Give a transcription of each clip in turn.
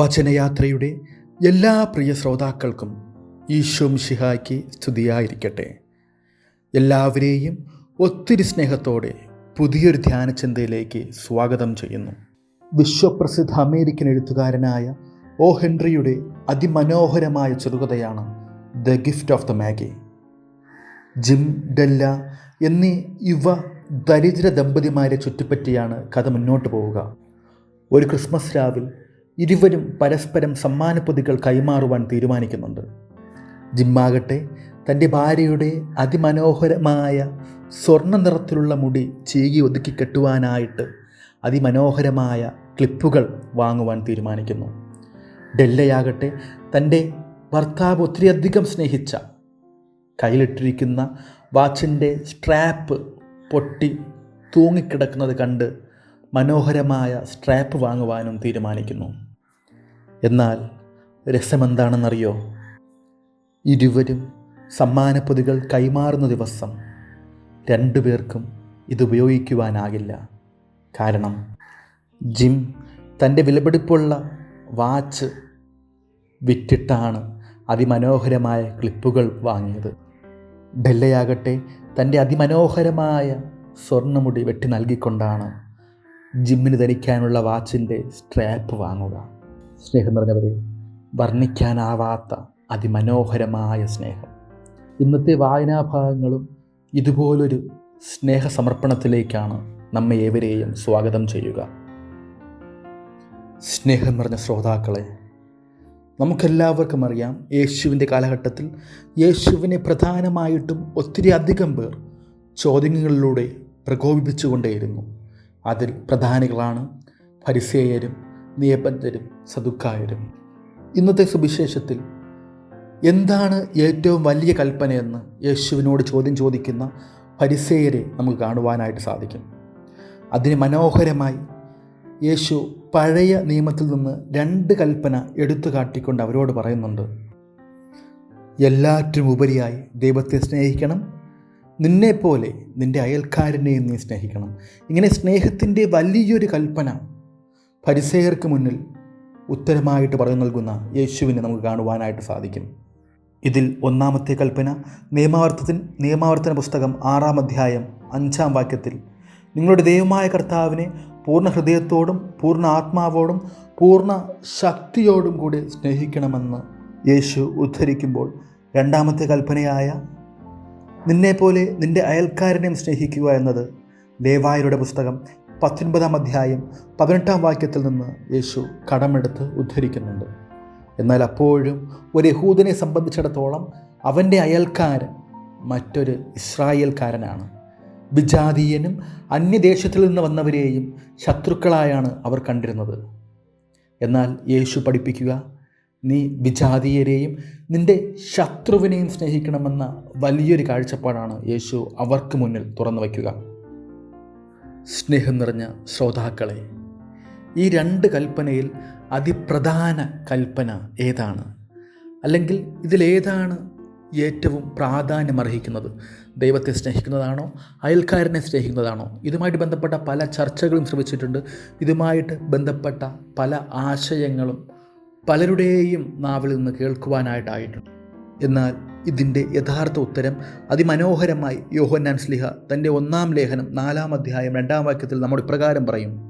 വചനയാത്രയുടെ എല്ലാ പ്രിയ ശ്രോതാക്കൾക്കും ഈശോ മിഷിഹായ്ക്ക് സ്തുതിയായിരിക്കട്ടെ. എല്ലാവരെയും ഒത്തിരി സ്നേഹത്തോടെ പുതിയൊരു ധ്യാനചിന്തയിലേക്ക് സ്വാഗതം ചെയ്യുന്നു. വിശ്വപ്രസിദ്ധ അമേരിക്കൻ എഴുത്തുകാരനായ ഓ ഹെൻറിയുടെ അതിമനോഹരമായ ചെറുകഥയാണ് the gift of the Magi. Jim Della എന്നീ യുവ ദരിദ്ര ദമ്പതിമാരെ ചുറ്റിപ്പറ്റിയാണ് കഥ മുന്നോട്ട് പോവുക. ഒരു ക്രിസ്മസ് രാവിൽ ഇരുവരും പരസ്പരം സമ്മാനപ്പൊതികൾ കൈമാറുവാൻ തീരുമാനിക്കുന്നുണ്ട്. ജിമ്മാകട്ടെ തന്റെ ഭാര്യയുടെ അതിമനോഹരമായ സ്വർണ നിറത്തിലുള്ള മുടി ചീകി ഒതുക്കി കെട്ടുവാനായിട്ട് അതിമനോഹരമായ ക്ലിപ്പുകൾ വാങ്ങുവാൻ തീരുമാനിക്കുന്നു. ഡെല്ലയാകട്ടെ തന്റെ ഭർത്താവ് ഒത്തിരിയധികം സ്നേഹിച്ച കയ്യിലിട്ടിരിക്കുന്ന വാച്ചിന്റെ സ്ട്രാപ്പ് പൊട്ടി തൂങ്ങിക്കിടക്കുന്നത് കണ്ട് മനോഹരമായ സ്ട്രാപ്പ് വാങ്ങുവാനും തീരുമാനിക്കുന്നു. എന്നാൽ രസമെന്താണെന്നറിയോ? ഇരുവരും സമ്മാനപ്പൊതികൾ കൈമാറുന്ന ദിവസം രണ്ടുപേർക്കും ഇത് ഉപയോഗിക്കുവാനാകില്ല. കാരണം ജിം തന്റെ വിലപിടിപ്പുള്ള വാച്ച് വിറ്റിട്ടാണ് അതിമനോഹരമായ ക്ലിപ്പുകൾ വാങ്ങിയത്. ഡെല്ലയാകട്ടെ തന്റെ അതിമനോഹരമായ സ്വർണമുടി വെട്ടി നൽകിക്കൊണ്ടാണ് ജിമ്മിന് ധരിക്കാനുള്ള വാച്ചിന്റെ സ്ട്രാപ്പ് വാങ്ങുക. സ്നേഹം നിറഞ്ഞവരെ വർണിക്കാനാവാത്ത അതിമനോഹരമായ സ്നേഹം. ഇന്നത്തെ വായനാഭാഗങ്ങളും ഇതുപോലൊരു സ്നേഹസമർപ്പണത്തിലേക്കാണ് നമ്മെ ഏവരെയും സ്വാഗതം ചെയ്യുക. സ്നേഹം നിറഞ്ഞ ശ്രോതാക്കളെ നമുക്കെല്ലാവർക്കും അറിയാം യേശുവിന്റെ കാലഘട്ടത്തിൽ യേശുവിനെ പ്രധാനമായിട്ടും ഒത്തിരി അധികം പേർ ചോദ്യങ്ങളിലൂടെ പ്രകോപിപ്പിച്ചുകൊണ്ടേയിരുന്നു. അതിൽ പ്രധാനികളാണ് പരിസേയരും നിയബദ്ധരും സതുക്കായരും ഇന്നത്തെ സുവിശേഷത്തിൽ എന്താണ് ഏറ്റവും വലിയ കൽപ്പനയെന്ന് യേശുവിനോട് ചോദ്യം ചോദിക്കുന്ന പരിസേയരെ നമുക്ക് കാണുവാനായിട്ട് സാധിക്കും. അതിന് മനോഹരമായി യേശു പഴയ നിയമത്തിൽ നിന്ന് രണ്ട് കൽപ്പന എടുത്തു കാട്ടിക്കൊണ്ട് അവരോട് പറയുന്നുണ്ട്. എല്ലാറ്റിനും ഉപരിയായി ദൈവത്തെ സ്നേഹിക്കണം. നിന്നെപ്പോലെ നിന്റെ അയൽക്കാരനെയും നീ സ്നേഹിക്കണം. ഇങ്ങനെ സ്നേഹത്തിന്റെ വലിയൊരു കൽപ്പന പരിസേയർക്ക് മുന്നിൽ ഉത്തരമായിട്ട് പറഞ്ഞു നൽകുന്ന യേശുവിനെ നമുക്ക് കാണുവാനായിട്ട് സാധിക്കും. ഇതിൽ ഒന്നാമത്തെ കൽപ്പന നിയമാവർത്തത്തിൻ നിയമാവർത്തന പുസ്തകം ആറാം അധ്യായം അഞ്ചാം വാക്യത്തിൽ നിങ്ങളുടെ ദൈവമായ കർത്താവിനെ പൂർണ ഹൃദയത്തോടും പൂർണ ആത്മാവോടും പൂർണ ശക്തിയോടും കൂടി സ്നേഹിക്കണമെന്ന് യേശു ഉദ്ധരിക്കുമ്പോൾ രണ്ടാമത്തെ കൽപ്പനയായ നിന്നെപ്പോലെ നിന്റെ അയൽക്കാരനെയും സ്നേഹിക്കുക എന്നത് ലേവായരുടെ പുസ്തകം പത്തൊൻപതാം അധ്യായം പതിനെട്ടാം വാക്യത്തിൽ നിന്ന് യേശു കടമെടുത്ത് ഉദ്ധരിക്കുന്നുണ്ട്. എന്നാൽ അപ്പോഴും ഒരു യഹൂദനെ സംബന്ധിച്ചിടത്തോളം അവന്റെ അയൽക്കാരൻ മറ്റൊരു ഇസ്രായേൽക്കാരനാണ്. വിജാതീയനും അന്യദേശത്തിൽ നിന്ന് വന്നവരെയും ശത്രുക്കളായാണ് അവർ കണ്ടിരുന്നത്. എന്നാൽ യേശു പഠിപ്പിക്കുക നീ വിജാതീയരെയും നിന്റെ ശത്രുവിനെയും സ്നേഹിക്കണമെന്ന വലിയൊരു കാഴ്ചപ്പാടാണ് യേശു അവർക്ക് മുന്നിൽ തുറന്നു വയ്ക്കുക. സ്നേഹം നിറഞ്ഞ ശ്രോതാക്കളെ ഈ രണ്ട് കൽപ്പനയിൽ അതിപ്രധാന കൽപ്പന ഏതാണ്? അല്ലെങ്കിൽ ഇതിലേതാണ് ഏറ്റവും പ്രാധാന്യമർഹിക്കുന്നത്? ദൈവത്തെ സ്നേഹിക്കുന്നതാണോ? അയൽക്കാരനെ സ്നേഹിക്കുന്നതാണോ? ഇതുമായിട്ട് ബന്ധപ്പെട്ട പല ചർച്ചകളും ശ്രമിച്ചിട്ടുണ്ട് ഇതുമായിട്ട് ബന്ധപ്പെട്ട പല ആശയങ്ങളും പലരുടെയും നാവിൽ നിന്ന് കേൾക്കുവാനായിട്ടായിട്ടുണ്ട്. എന്നാൽ ഇതിന്റെ യഥാർത്ഥ ഉത്തരം അതിമനോഹരമായി യോഹന്നാൻ സ്ലിഹ തന്റെ ഒന്നാം ലേഖനം നാലാം അധ്യായം രണ്ടാം വാക്യത്തിൽ നമ്മുടെ പ്രകാരം പറയും.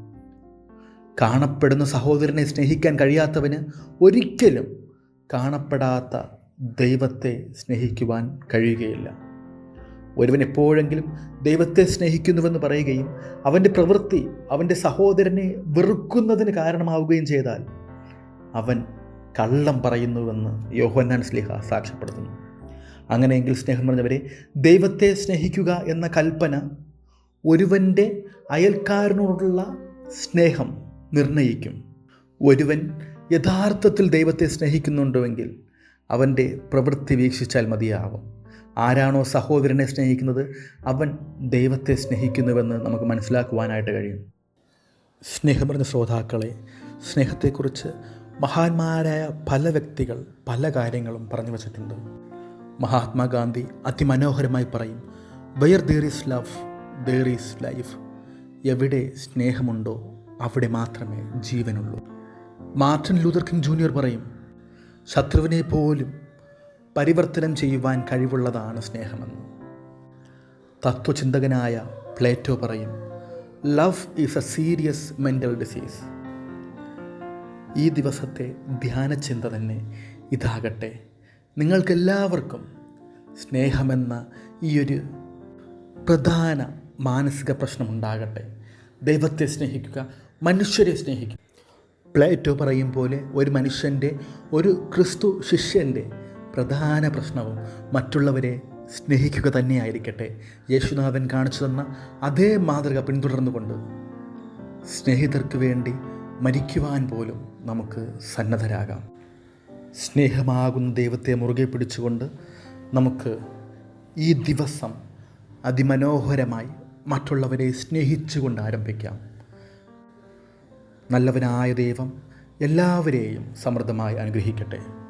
കാണപ്പെടുന്ന സഹോദരനെ സ്നേഹിക്കാൻ കഴിയാത്തവന് ഒരിക്കലും കാണപ്പെടാത്ത ദൈവത്തെ സ്നേഹിക്കുവാൻ കഴിയുകയില്ല. ഒരുവൻ എപ്പോഴെങ്കിലും ദൈവത്തെ സ്നേഹിക്കുന്നുവെന്ന് പറയുകയും അവന്റെ പ്രവൃത്തി അവന്റെ സഹോദരനെ വെറുക്കുന്നതിന് കാരണമാവുകയും ചെയ്താൽ അവൻ കള്ളം പറയുന്നുവെന്ന് യോഹന്നാൻ സ്ലിഹ സാക്ഷ്യപ്പെടുത്തുന്നു. അങ്ങനെയെങ്കിൽ സ്നേഹം പറഞ്ഞവരെ ദൈവത്തെ സ്നേഹിക്കുക എന്ന കൽപ്പന ഒരുവന്റെ അയൽക്കാരനോടുള്ള സ്നേഹം നിർണയിക്കും. ഒരുവൻ യഥാർത്ഥത്തിൽ ദൈവത്തെ സ്നേഹിക്കുന്നുണ്ടെങ്കിൽ അവന്റെ പ്രവൃത്തി വീക്ഷിച്ചാൽ മതിയാവും. ആരാണോ സഹോദരനെ സ്നേഹിക്കുന്നത് അവൻ ദൈവത്തെ സ്നേഹിക്കുന്നുവെന്ന് നമുക്ക് മനസ്സിലാക്കുവാനായിട്ട് കഴിയും. സ്നേഹം പറഞ്ഞ ശ്രോതാക്കളെ സ്നേഹത്തെക്കുറിച്ച് മഹാന്മാരായ പല വ്യക്തികൾ പല കാര്യങ്ങളും പറഞ്ഞു വച്ചിട്ടുണ്ട്. മഹാത്മാഗാന്ധി അതിമനോഹരമായി പറയും where there is love there is life എവിടെ സ്നേഹമുണ്ടോ അവിടെ മാത്രമേ ജീവനുള്ളൂ. മാർട്ടിൻ ലൂതർ കിങ് ജൂനിയർ പറയും ശത്രുവിനെ പോലും പരിവർത്തനം ചെയ്യുവാൻ കഴിവുള്ളതാണ് സ്നേഹമെന്ന്. തത്വചിന്തകനായ പ്ലേറ്റോ പറയും love is a serious mental disease ഈ ദിവസത്തെ ധ്യാനചിന്ത തന്നെ ഇതാകട്ടെ. നിങ്ങൾക്കെല്ലാവർക്കും സ്നേഹമെന്ന ഈയൊരു പ്രധാന മാനസിക പ്രശ്നമുണ്ടാകട്ടെ. ദൈവത്തെ സ്നേഹിക്കുക മനുഷ്യരെ സ്നേഹിക്കുക. പ്ലേറ്റോ പറയും പോലെ ഒരു മനുഷ്യന്റെ ഒരു ക്രിസ്തു ശിഷ്യന്റെ പ്രധാന പ്രശ്നവും മറ്റുള്ളവരെ സ്നേഹിക്കുക തന്നെയായിരിക്കട്ടെ. യേശുനാഥൻ കാണിച്ചു തന്ന അതേ മാതൃക പിന്തുടർന്നുകൊണ്ട് സ്നേഹിതർക്ക് വേണ്ടി മരിക്കുവാൻ പോലും നമുക്ക് സന്നദ്ധരാകാം. സ്നേഹമാകുന്ന ദൈവത്തെ മുറുകെ പിടിച്ചുകൊണ്ട് നമുക്ക് ഈ ദിവസം അതിമനോഹരമായി മറ്റുള്ളവരെ സ്നേഹിച്ചുകൊണ്ട് ആരംഭിക്കാം. നല്ലവനായ ദൈവം എല്ലാവരെയും സമൃദ്ധമായി അനുഗ്രഹിക്കട്ടെ.